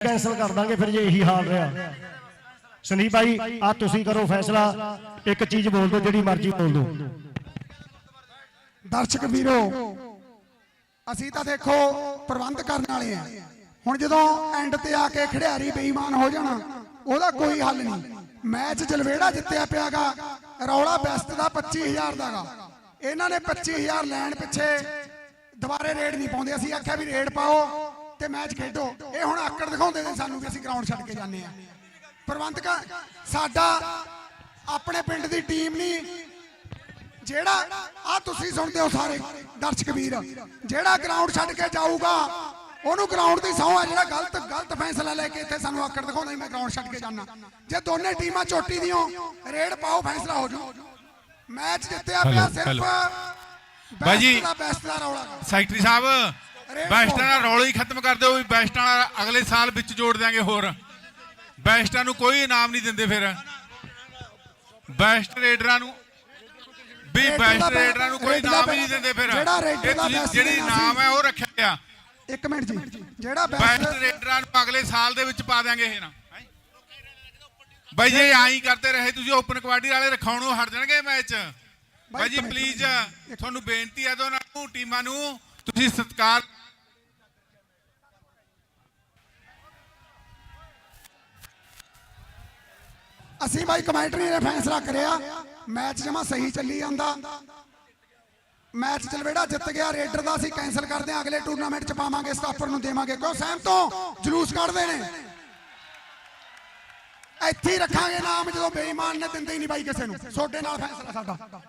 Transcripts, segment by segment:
Cancel ਕਰ ਦਾਂਗੇ, ਫਿਰ ਜੇ ਇਹੀ ਹਾਲ ਰਿਹਾ। ਸੰਦੀਪ ਭਾਈ, ਆ ਤੁਸੀਂ ਕਰੋ ਫੈਸਲਾ। ਇੱਕ ਚੀਜ਼ ਬੋਲ ਦਿਓ, ਜਿਹੜੀ ਮਰਜ਼ੀ ਬੋਲ ਦਿਓ। ਦਰਸ਼ਕ ਵੀਰੋ, ਅਸੀਂ ਤਾਂ ਦੇਖੋ, ਪ੍ਰਬੰਧ ਕਰਨ ਵਾਲੇ ਆ। ਹੁਣ ਜਦੋਂ ਐਂਡ ਤੇ ਆ ਕੇ ਖਿਡਾਰੀ ਬੇਈਮਾਨ ਹੋ ਜਾਣਾ, ਉਹਦਾ ਕੋਈ ਹੱਲ ਨਹੀਂ। ਮੈਚ ਜਲਵੇੜਾ ਜਿੱਤਿਆ ਪਿਆਗਾ, ਰੌਲਾ ਬੈਸਟ ਦਾ 25000 ਦਾਗਾ। ਇਹਨਾਂ ਨੇ 25000 ਲੈਣ ਪਿੱਛੇ ਦੁਬਾਰੇ ਰੇਡ ਨਹੀਂ ਪਾਉਂਦੇ। ਅਸੀਂ ਆਖਿਆ ਵੀ ਰੇਡ ਪਾਓ। ਤੇ ਮੈਚ ਖੇਡੋ ਇਹ ਹੁਣ ਆਕੜ ਦਿਖਾਉਂਦੇ ਨੇ ਸਾਨੂੰ ਵੀ ਅਸੀਂ ਗਰਾਊਂਡ ਛੱਡ ਕੇ ਜਾਂਦੇ ਆ ਪ੍ਰਬੰਧਕ ਸਾਡਾ ਆਪਣੇ ਪਿੰਡ ਦੀ ਟੀਮ ਨਹੀਂ ਜਿਹੜਾ ਆ ਤੁਸੀਂ ਸੁਣਦੇ ਹੋ ਸਾਰੇ ਦਰਸ਼ਕ ਵੀਰ ਜਿਹੜਾ ਗਰਾਊਂਡ ਛੱਡ ਕੇ ਜਾਊਗਾ ਉਹਨੂੰ ਗਰਾਊਂਡ ਦੀ ਸਹੁੰ ਆ ਜਿਹੜਾ ਗਲਤ ਗਲਤ ਫੈਸਲਾ ਲੈ ਕੇ ਇੱਥੇ ਸਾਨੂੰ ਆਕੜ ਦਿਖਾਉਂਦਾ ਸੀ ਮੈਂ ਗਰਾਊਂਡ ਛੱਡ ਕੇ ਜਾਣਾ ਜੇ ਦੋਨੇ ਟੀਮਾਂ ਚੋਟੀ ਦੀਆਂ ਰੇਡ ਪਾਓ ਫੈਸਲਾ ਹੋ ਜੂ ਮੈਚ ਜਿੱਤਿਆ ਪਿਆ ਸਿਰਫ। ਬਾਈ ਜੀ। ਸੈਕਟਰੀ ਸਾਹਿਬ ਬੈਸਟਾਂ। ਦਾ ਰੌਲਾ ਹੀ ਖਤਮ ਕਰ ਦਿਓ ਵੀ ਬੈਸਟਾਂ ਦਾ ਅਗਲੇ ਸਾਲ ਵਿੱਚ ਜੋੜ ਦਿਆਂਗੇ ਹੋਰ। ਬੈਸਟਾਂ ਨੂੰ ਕੋਈ ਇਨਾਮ ਨਹੀਂ ਦਿੰਦੇ ਫਿਰ। ਬੈਸਟ ਰੇਡਰਾਂ ਨੂੰ ਵੀ ਬੈਸਟ ਰੇਡਰਾਂ ਨੂੰ ਕੋਈ ਇਨਾਮ ਹੀ ਨਹੀਂ ਦਿੰਦੇ ਫਿਰ। ਜਿਹੜਾ ਸੀ। ਹੈ ਉਹ ਰੱਖਿਆ ਗਿਆ ਇੱਕ ਮਿੰਟ ਜੀ। ਜਿਹੜਾ ਬੈਸਟ ਰੇਡਰਾਂ ਨੂੰ ਅਗਲੇ ਸਾਲ ਦੇ ਵਿੱਚ ਪਾ ਦਿਆਂਗੇ ਇਹ ਨਾ। ਬਾਈ ਜੇ ਆਈ ਕਰਦੇ ਰਹੇ ਤੁਸੀਂ ਓਪਨ ਕਬੱਡੀ ਵਾਲੇ ਰਖਾਉਣੋਂ ਹਟ ਜਾਣਗੇ ਮੈਚ। ਬਾਈ ਜੀ ਪਲੀਜ਼ ਤੁਹਾਨੂੰ ਬੇਨਤੀ ਹੈ ਦੋਨਾਂ ਨੂੰ ਟੀਮਾਂ ਨੂੰ ਤੁਸੀਂ ਸਤਿਕਾਰ ਅਸੀਂ ਬਾਈ ਕਮੈਂਟਰੀ ਨੇ ਫੈਸਲਾ ਕਰਿਆ, ਮੈਚ ਜਮਾ ਸਹੀ ਚੱਲੀ ਜਾਂਦਾ। ਮੈਚ ਚਲਵੇੜਾ ਜਿੱਤ ਗਿਆ, ਰੇਡਰ ਦਾ ਅਸੀਂ ਕੈਨਸਲ ਕਰਦੇ ਹਾਂ, ਅਗਲੇ ਟੂਰਨਾਮੈਂਟ ਚ ਪਾਵਾਂਗੇ ਸਟਾਫਰ ਨੂੰ ਦੇਵਾਂਗੇ। ਕਿਉਂ? ਸਹਿਮ ਤੋਂ ਜਲੂਸ ਕੱਢਦੇ ਨੇ। ਇੱਥੇ ਹੀ ਰੱਖਾਂਗੇ ਨਾਮ, ਜਦੋਂ ਬੇਈਮਾਨ ਨੇ ਦਿੰਦੇ ਹੀ ਨਹੀਂ ਬਾਈ ਕਿਸੇ ਨੂੰ। ਤੁਹਾਡੇ ਨਾਲ ਫੈਸਲਾ ਸਾਡਾ।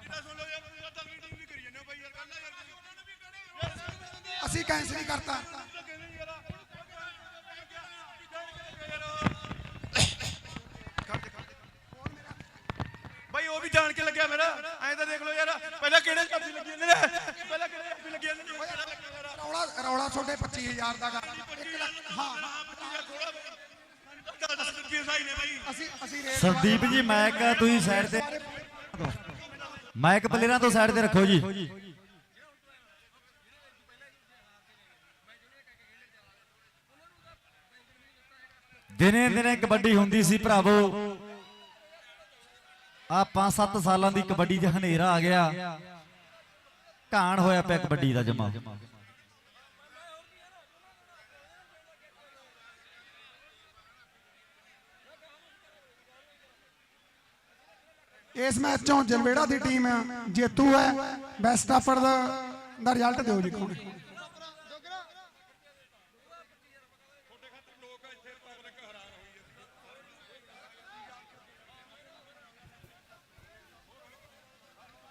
ਅਸੀਂ ਕੈਨਸਲ ਹੀ ਕਰਤਾ ਭਾਈ ਉਹ ਵੀ ਜਾਣ ਕੇ ਲੱਗਿਆ ਮੇਰਾ। ਐਂ ਤਾਂ ਦੇਖ ਲਓ ਯਾਰ ਪਹਿਲਾਂ ਕਿਹੜੇ ਕਾਪੀ ਲੱਗੀ ਜਾਂਦੇ ਨੇ ਪਹਿਲਾਂ ਕਿਹੜੇ ਕਾਪੀ ਲੱਗੀ ਜਾਂਦੇ ਨੇ ਰੌਲਾ ਰੌਲਾ ਤੁਹਾਡੇ 25000 ਦਾ ਗਾ। ਇੱਕ ਲੱਖ ਹਾਂ ਅਸੀਂ ਅਸੀਂ ਸਰਦੀਪ ਜੀ ਮੈਕ ਤੁਸੀਂ ਸਾਈਡ ਤੇ ਮਾਈਕ ਪਲੇਅਰਾਂ ਤੋਂ ਸਾਈਡ ਤੇ ਰੱਖੋ ਜੀ। ਦਿਨੇ ਦਿਨੇ ਕਬੱਡੀ ਹੁੰਦੀ ਸੀ ਭਰਾਵੋ। ਆ 5-7 ਸਾਲਾਂ ਦੀ ਕਬੱਡੀ 'ਚ ਹਨੇਰਾ ਆ ਗਿਆ। ਘਾਣ ਹੋਇਆ ਪਿਆ ਕਬੱਡੀ ਦਾ ਜਮਾ। ਇਸ ਮੈਚ ਚੋਂ ਜਲਵੇੜਾ ਦੀ ਟੀਮ ਜੇਤੂ ਹੈ। ਬੈਸਟ ਆਫਰ ਦਾ ਰਿਜ਼ਲਟ ਦਿਓ ਜੀ ਕੋਣ